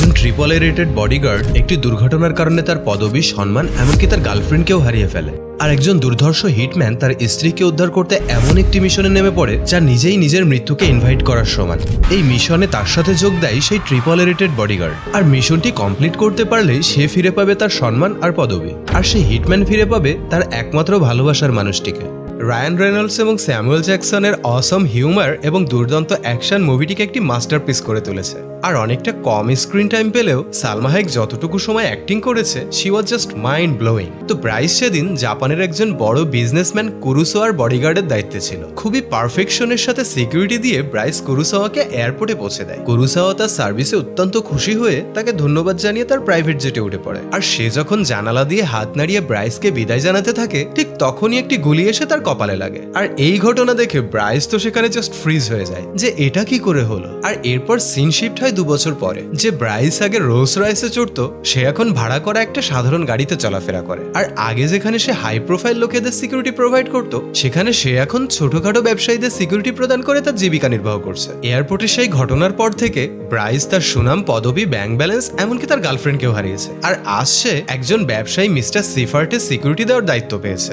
একজন triple rated bodyguard একটি দুর্ঘটনার কারণে তার পদবি, সম্মান, এমনকি তার গার্লফ্রেন্ডকেও হারিয়ে ফেলে। আর একজন দুর্ধর্ষ হিটম্যান তার স্ত্রীকে উদ্ধার করতে এমন একটি মিশনে নেমে পড়ে, যা নিজেই নিজের মৃত্যুকে ইনভাইট করার সমান। এই মিশনে তার সাথে যোগ দেয় সেই ট্রিপল রেটেড বডিগার্ড আর মিশনটি কমপ্লিট করতে পারলেই সে ফিরে পাবে তার সম্মান আর পদবি। আর সেই হিটম্যান ফিরে পাবে তার একমাত্র ভালোবাসার মানুষটিকে। রায়ান রেনল্ডস এবং স্যামুয়েল জ্যাকসনের অসম হিউমার এবং দুর্দান্ত অ্যাকশন মুভিটিকে একটি মাস্টারপিস করে তুলেছে। আর অনেকটা কম স্ক্রিন টাইম পেলেও সালমা হাইক যতটুকু সময় অ্যাক্টিং করেছে she was just mind blowing তো ব্রাইস সেদিন জাপানের একজন বড় বিজনেসম্যান কুরুসোয়ার বডিগার্ডের দায়িত্বে ছিল। খুবই পারফেকশনের সাথে সিকিউরিটি দিয়ে ব্রাইস কুরুসাওয়াকে এয়ারপোর্টে পৌঁছে দেয়। কুরুসাওয়া তার সার্ভিসে অত্যন্ত খুশি হয়ে তাকে ধন্যবাদ জানিয়ে তার প্রাইভেট জেটে উঠে পড়ে। আর সে যখন জানালা দিয়ে হাত নাড়িয়ে ব্রাইসকে বিদায় জানাতে থাকে, ঠিক তখনই একটি গুলি এসে তার কপালে লাগে। আর এই ঘটনা দেখে ব্রাইস তো সেখানে জাস্ট ফ্রিজ হয়ে যায় যে এটা কি করে হলো? আর এরপর সিন শিফট হয় দু বছর পরে, যে ব্রাইস আগে রোলস রয়েসে চড়তো, সে এখন ভাড়া করা একটা সাধারণ গাড়িতে চলাফেরা করে। আর আগে যেখানে সে হাই প্রোফাইল লোকেদের সিকিউরিটি প্রোভাইড করতো, সেখানে সে এখন ছোটখাটো ব্যবসায়ীদের সিকিউরিটি প্রদান করে তার জীবিকা নির্বাহ করছে। এয়ারপোর্টে সেই ঘটনার পর থেকে ব্রাইস তার সুনাম, পদবি ব্যাংক ব্যালেন্স এমনকি তার গার্লফ্রেন্ডকেও হারিয়েছে। আর সে একজন ব্যবসায়ী মিস্টার সিফার্টের সিকিউরিটি দেওয়ার দায়িত্ব পেয়েছে।